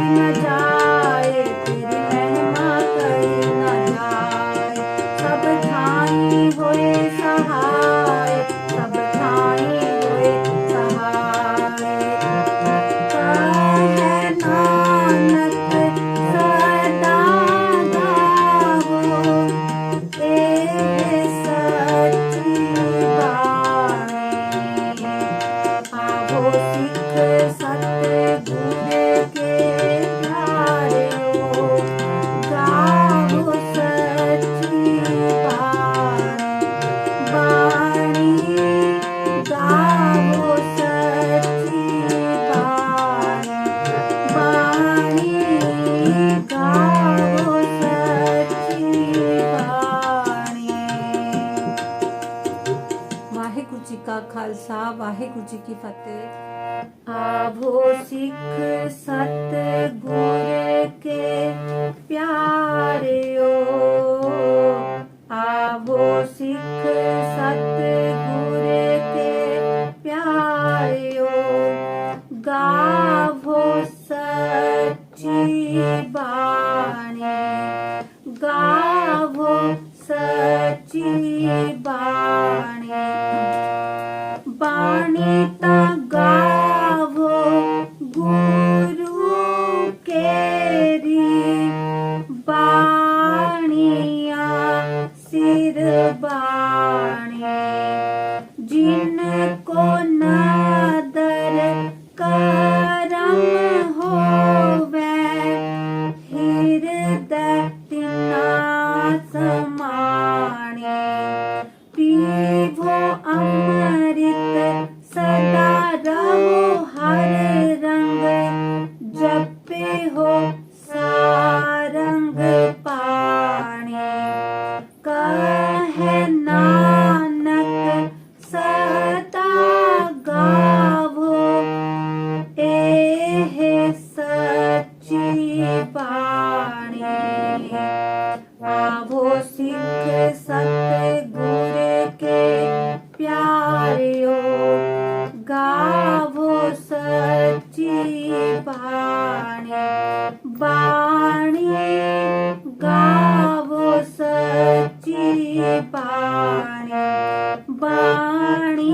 Madonna. Khalsa, Waheguru ji ਕੀ ਫਤਿਹ। ਆਭੋ ਸਿੱਖ ਸਤ ਗੁਰ ਕੇ ਪਿਆਰਿਓ। ਆਭੋ ਸਿੱਖ ਸਤ ਗੁਰ ਕੇ ਪਿਆਰਿਓ। ਗਾਵੋ Kita ਸੱਚੀ ਬਾਣੀ ਆਵੋ ਸਿੱਖ ਸਤ ਗੁਰ ਕੇ ਪਿਆਰਿਓ, ਗਾਵੋ ਸੱਚੀ ਬਾਣੀ ਬਾਣੀ ਗਾਵੋ ਸੱਚੀ ਬਾਣੀ ਬਾਣੀ